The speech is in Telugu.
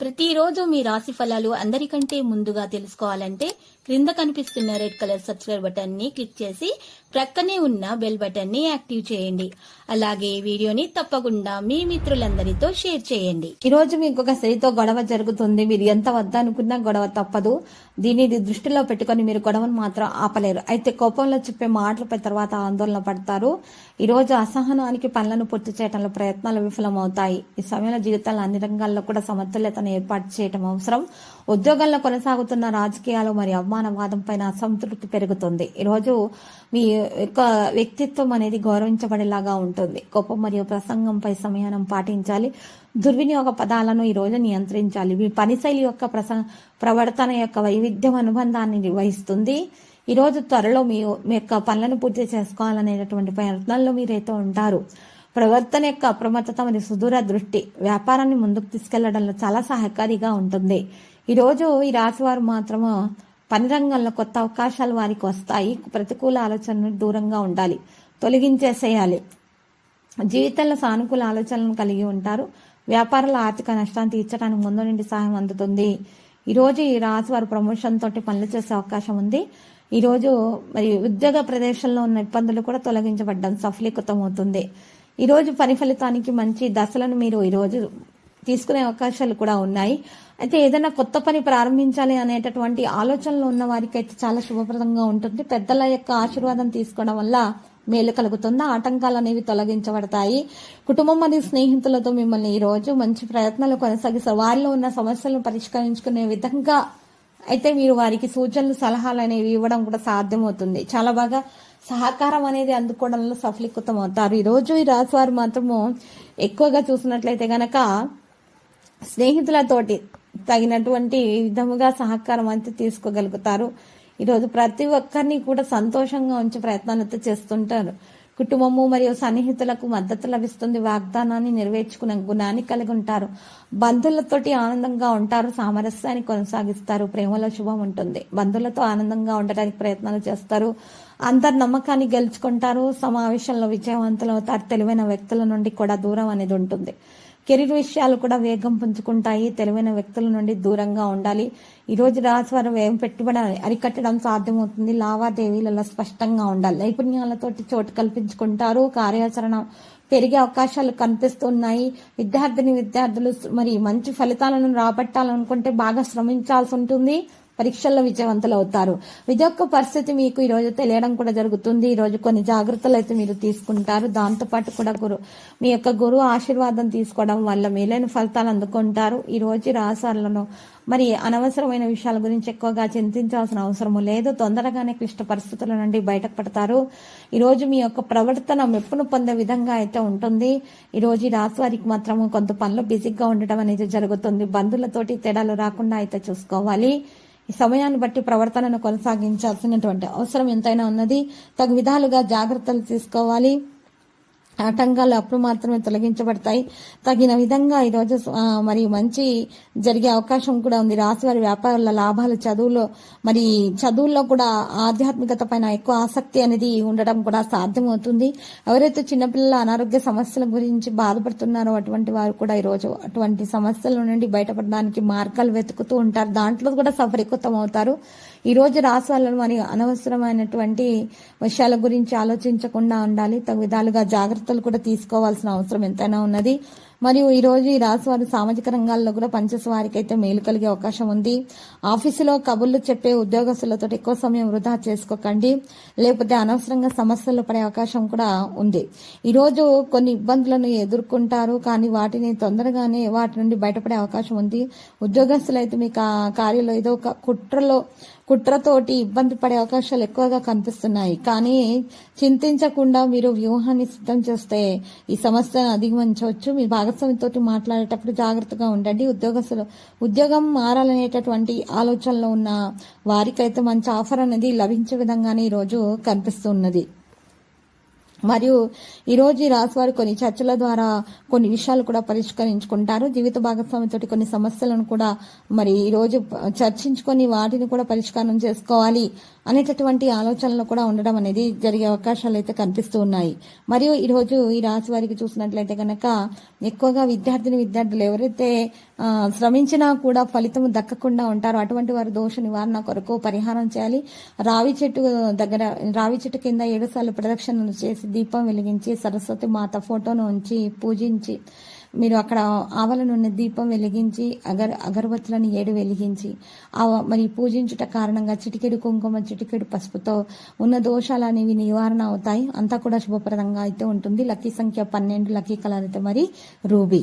ప్రతిరోజు మీ రాశి ఫలాలు అందరికంటే ముందుగా తెలుసుకోవాలంటే క్రింద కనిపిస్తున్న రెడ్ కలర్ సబ్స్క్రైబ్ బటన్ని క్లిక్ చేసి ప్రక్కనే ఉన్న బెల్ బటన్ని యాక్టివ్ చేయండి. అలాగే ఈ వీడియోని తప్పకుండా మీ మిత్రులందరితో షేర్ చేయండి. ఈ రోజు మీకు ఒక స్త్రీతో గొడవ జరుగుతుంది. మీరు ఎంత వద్దనుకున్నా గొడవ తప్పదు. దీన్ని దృష్టిలో పెట్టుకొని మీరు గొడవను మాత్రం ఆపలేరు. అయితే కోపంలో చెప్పే మాటలపై తర్వాత ఆందోళన పడతారు. ఈ రోజు అసహనానికి పనులను పూర్తి చేయడంలో ప్రయత్నాలు విఫలమవుతాయి. ఈ సమయంలో జీవితాలు అన్ని రంగాల్లో కూడా సమతుల్యతను ఏర్పాటు చేయడం అవసరం. ఉద్యోగంలో కొనసాగుతున్న రాజకీయాలు మరియు అవమానవాదం పైన అసంతృప్తి పెరుగుతుంది. ఈరోజు మీ యొక్క వ్యక్తిత్వం అనేది గౌరవించబడేలాగా ఉంటుంది. కోపం మరియు ప్రసంగంపై సంయమనం పాటించాలి. దుర్వినియోగ పదాలను ఈ రోజు నియంత్రించాలి. మీ పనిశైలి యొక్క ప్రస ప్రవర్తన యొక్క వైవిధ్యం అనుబంధాన్ని నిర్వహిస్తుంది. ఈరోజు త్వరలో మీ మీ యొక్క పనులను పూర్తి చేసుకోవాలనేటటువంటి ప్రయత్నాల్లో మీరైతే ఉంటారు. ప్రవర్తన యొక్క అప్రమత్తత మరియు సుదూర దృష్టి వ్యాపారాన్ని ముందుకు తీసుకెళ్ళడంలో చాలా సహకారిగా ఉంటుంది. ఈరోజు ఈ రాశి వారు మాత్రము పని రంగంలో కొత్త అవకాశాలు వారికి వస్తాయి. ప్రతికూల ఆలోచనలు దూరంగా ఉండాలి. తొలగించేసేయాలి. జీవితంలో సానుకూల ఆలోచనలను కలిగి ఉంటారు. వ్యాపారాల ఆర్థిక నష్టాన్ని తీర్చడానికి ముందు నుండి సహాయం అందుతుంది. ఈరోజు ఈ రాశి వారు ప్రమోషన్ తోటి పనులు చేసే అవకాశం ఉంది. ఈరోజు మరి ఉద్యోగ ప్రదేశంలో ఉన్న ఇబ్బందులు కూడా తొలగించబడ్డం సఫలీకృతం అవుతుంది ఈరోజు పని ఫలితానికి మంచి దశలను మీరు ఈరోజు తీసుకునే అవకాశాలు కూడా ఉన్నాయి. అయితే ఏదైనా కొత్త పని ప్రారంభించాలి అనేటటువంటి ఆలోచనలు ఉన్న వారికి అయితే చాలా శుభప్రదంగా ఉంటుంది. పెద్దల యొక్క ఆశీర్వాదం తీసుకోవడం వల్ల మేలు కలుగుతుంది. ఆటంకాలు అనేవి తొలగించబడతాయి. కుటుంబం మరియు స్నేహితులతో మిమ్మల్ని ఈరోజు మంచి ప్రయత్నాలు కొనసాగిస్తారు. వారిలో ఉన్న సమస్యలను పరిష్కరించుకునే విధంగా అయితే మీరు వారికి సూచనలు సలహాలు అనేవి ఇవ్వడం కూడా సాధ్యమవుతుంది. చాలా బాగా సహకారం అనేది అందుకోవడంలో సఫలీకృతం అవుతారు ఈరోజు ఈ రాశి వారు మాత్రము ఎక్కువగా చూసినట్లయితే గనక స్నేహితులతోటి తగినటువంటి విధముగా సహకారం అంతా తీసుకోగలుగుతారు. ఈరోజు ప్రతి ఒక్కరిని కూడా సంతోషంగా ఉంచే ప్రయత్నాలు చేస్తుంటారు. కుటుంబము మరియు సన్నిహితులకు మద్దతు లభిస్తుంది. వాగ్దానాన్ని నెరవేర్చుకునే గుణాన్ని కలిగి ఉంటారు. బంధువులతోటి ఆనందంగా ఉంటారు. సామరస్యాన్ని కొనసాగిస్తారు. ప్రేమలో శుభం ఉంటుంది. బంధువులతో ఆనందంగా ఉండటానికి ప్రయత్నాలు చేస్తారు. అందరి నమ్మకాన్ని గెలుచుకుంటారు. సమావేశంలో విజయవంతులు అవుతారు తెలివైన వ్యక్తుల నుండి కూడా దూరం అనేది ఉంటుంది. కెరీర్ విషయాలు కూడా వేగం పుంజుకుంటాయి. తెలివైన వ్యక్తుల నుండి దూరంగా ఉండాలి. ఈరోజు రోజు రాశివారు వ్యయం పెట్టుబడి అరికట్టడం సాధ్యమవుతుంది. లావాదేవీలలో స్పష్టంగా ఉండాలి. నైపుణ్యాలతోటి చోటు కల్పించుకుంటారు. కార్యాచరణ పెరిగే అవకాశాలు కనిపిస్తున్నాయి. విద్యార్థిని విద్యార్థులు మరి మంచి ఫలితాలను రాబట్టాలనుకుంటే బాగా శ్రమించాల్సి ఉంటుంది. పరీక్షల్లో విజయవంతులు అవుతారు విజయొక్క యొక్క పరిస్థితి మీకు ఈ తెలియడం కూడా జరుగుతుంది. ఈరోజు కొన్ని జాగ్రత్తలు అయితే మీరు తీసుకుంటారు. దాంతోపాటు కూడా గురు మీ యొక్క గురువు ఆశీర్వాదం తీసుకోవడం వల్ల మేలైన ఫలితాలు అందుకుంటారు. ఈ రోజు రాసాలను మరి అనవసరమైన విషయాల గురించి ఎక్కువగా చింతించాల్సిన అవసరం లేదు. తొందరగానే క్లిష్ట పరిస్థితుల నుండి బయటకు పడతారు. మీ యొక్క ప్రవర్తన మెప్పును పొందే విధంగా అయితే ఉంటుంది. ఈరోజు ఈ రాశి వారికి మాత్రము కొంత పనులు బిజీగా ఉండటం అనేది జరుగుతుంది. బంధువులతోటి తేడాలు రాకుండా అయితే చూసుకోవాలి. సమయాన్ని బట్టి ప్రవర్తనను కొనసాగించాల్సినటువంటి అవసరం ఎంతైనా ఉన్నది. తగు విధాలుగా జాగ్రత్తలు తీసుకోవాలి. ఆటంకాలు అప్పుడు మాత్రమే తొలగించబడతాయి. తగిన విధంగా ఈరోజు మరి మంచి జరిగే అవకాశం కూడా ఉంది. రాశివారి వ్యాపారుల లాభాలు చదువులో మరి చదువుల్లో కూడా ఆధ్యాత్మికత పైన ఎక్కువ ఆసక్తి అనేది ఉండడం కూడా సాధ్యమవుతుంది. ఎవరైతే చిన్నపిల్లల అనారోగ్య సమస్యల గురించి బాధపడుతున్నారో అటువంటి వారు కూడా ఈరోజు అటువంటి సమస్యల నుండి బయటపడడానికి మార్గాలు వెతుకుతూ ఉంటారు. దాంట్లో కూడా సఫరీకృతం అవుతారు. ఈ రోజు రాశి మరి అనవసరమైనటువంటి విషయాల గురించి ఆలోచించకుండా ఉండాలి. తగు విధాలుగా జాగ్రత్తలు కూడా తీసుకోవాల్సిన అవసరం ఎంతైనా ఉన్నది. మరియు ఈరోజు ఈ రాశి వారు సామాజిక రంగాల్లో కూడా పనిచేసే వారికి అయితే మేలు కలిగే అవకాశం ఉంది. ఆఫీసులో కబుర్లు చెప్పే ఉద్యోగస్తులతో ఎక్కువ సమయం వృధా చేసుకోకండి. లేకపోతే అనవసరంగా సమస్యలు పడే అవకాశం కూడా ఉంది. ఈరోజు కొన్ని ఇబ్బందులను ఎదుర్కొంటారు కానీ వాటిని తొందరగానే వాటి నుండి బయటపడే అవకాశం ఉంది. ఉద్యోగస్తులు అయితే మీ కా- కార్యంలో ఏదో ఒక కుట్రలో కుట్రతోటి ఇబ్బంది పడే అవకాశాలు ఎక్కువగా కనిపిస్తున్నాయి. కానీ చింతించకుండా మీరు వ్యూహాన్ని సిద్ధం చేస్తే ఈ సమస్యను అధిగమించవచ్చు. మీ భాగస్వామితో మాట్లాడేటప్పుడు జాగ్రత్తగా ఉండండి. ఉద్యోగస్తులు ఉద్యోగం మారాలనేటటువంటి ఆలోచనలో ఉన్న వారికైతే మంచి ఆఫర్ అనేది లభించే విధంగానే ఈరోజు కనిపిస్తున్నది మరియు ఈరోజు ఈ రాశి వారు కొన్ని చర్చల ద్వారా కొన్ని విషయాలు కూడా పరిష్కరించుకుంటారు. జీవిత భాగస్వామితో కొన్ని సమస్యలను కూడా మరి ఈరోజు చర్చించుకొని వాటిని కూడా పరిష్కారం చేసుకోవాలి అనేటటువంటి ఆలోచనలు కూడా ఉండడం అనేది జరిగే అవకాశాలు అయితే కనిపిస్తూ ఉన్నాయి. మరియు ఈరోజు ఈ రాశి వారికి చూసినట్లయితే కనుక ఎక్కువగా విద్యార్థిని విద్యార్థులు ఎవరైతే శ్రమించినా కూడా ఫలితం దక్కకుండా ఉంటారో అటువంటి వారు దోష నివారణ కొరకు పరిహారం చేయాలి. రావి చెట్టు దగ్గర రావి చెట్టు కింద ఏడు సార్లు ప్రదక్షిణలు చేసి దీపం వెలిగించి సరస్వతి మాత ఫోటోను ఉంచి పూజించి మీరు అక్కడ ఆవల నుండి దీపం వెలిగించి అగర్ అగరబత్తులను ఏడు వెలిగించి ఆ మరి పూజించుట కారణంగా చిటికెడు కుంకుమ చిటికెడు పసుపుతో ఉన్న దోషాలు అనేవి నివారణ అవుతాయి. అంతా కూడా శుభప్రదంగా అయితే ఉంటుంది. లక్కీ సంఖ్య పన్నెండు లక్కీ కలర్ అయితే మరి రూబీ.